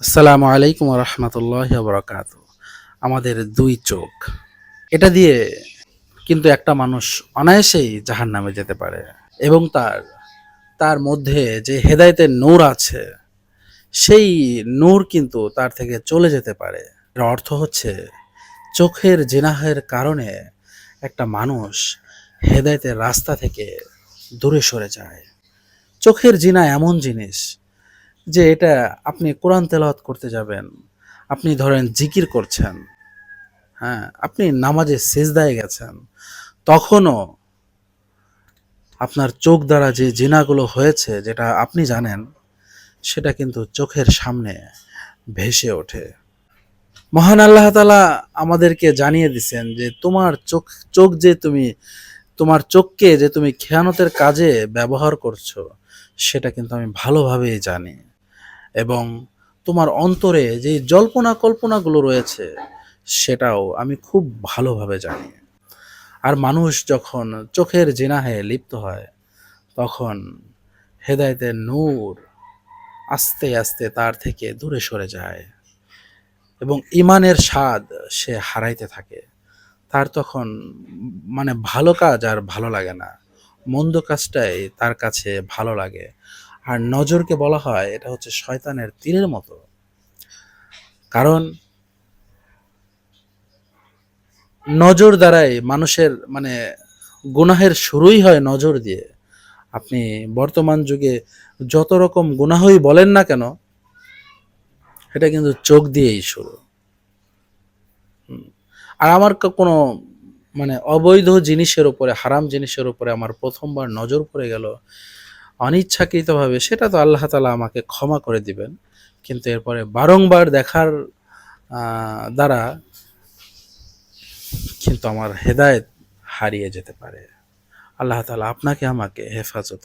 আসসালামু আলাইকুম রহমতুল্লাহ বরকাত আমাদের দুই চোখ। এটা দিয়ে কিন্তু একটা মানুষ অনায়াসেই জাহান নামে যেতে পারে এবং তার তার মধ্যে যে হেদায়েতের নূর আছে, সেই নূর কিন্তু তার থেকে চলে যেতে পারে। এর অর্থ হচ্ছে চোখের জিনাহের কারণে একটা মানুষ হেদায়েতের রাস্তা থেকে দূরে সরে যায়। চোখের জিনা এমন জিনিস যে এটা আপনি কোরআন তেলাওয়াত করতে যাবেন, আপনি ধরেন জিকির করছেন হ্যাঁ আপনি নামাজে সেজদায় গেছেন, তখনও আপনার চোখ দ্বারা যে জিনাগুলো হয়েছে, যেটা আপনি জানেন, সেটা কিন্তু চোখের সামনে ভেসে ওঠে। মহান আল্লাহ তালা আমাদেরকে জানিয়ে দিছেন যে তোমার চোখ চোখ যে তুমি, তোমার চোখকে যে তুমি খেয়ানতের কাজে ব্যবহার করছ, সেটা কিন্তু আমি ভালোভাবেই জানি। এবং তোমার অন্তরে যে জল্পনা কল্পনাগুলো রয়েছে, সেটাও আমি খুব ভালোভাবে জানি। আর মানুষ যখন চোখের জিনাহে লিপ্ত হয়, তখন হেদায়েতের নূর আস্তে আস্তে তার থেকে দূরে সরে যায় এবং ইমানের স্বাদ সে হারাইতে থাকে। তার তখন মানে ভালো কাজ আর ভালো লাগে না। মন্দ কাজটাই তার কাছে ভালো লাগে। আর নজরকে বলা হয় এটা হচ্ছে শয়তানের তীরের মতো। কারণ নজর দ্বারাই মানুষের মানে গুনাহের শুরুই হয় নজর দিয়ে। আপনি বর্তমান যুগে যত রকম গুনাহই বলেন না কেন, এটা কিন্তু চোখ দিয়েই শুরু। আর আমার কোনো মানে অবৈধ জিনিসের উপরে, হারাম জিনিসের উপরে আমার প্রথমবার নজর পড়ে গেল। অনিচ্ছাকৃতভাবে, সেটা তো আল্লাহ তালা আমাকে ক্ষমা করে দিবেন। কিন্তু এরপরে বারংবার দেখার দ্বারা কিন্তু আমার হেদায়ত হারিয়ে যেতে পারে। আল্লাহ তালা আপনাকে আমাকে হেফাজত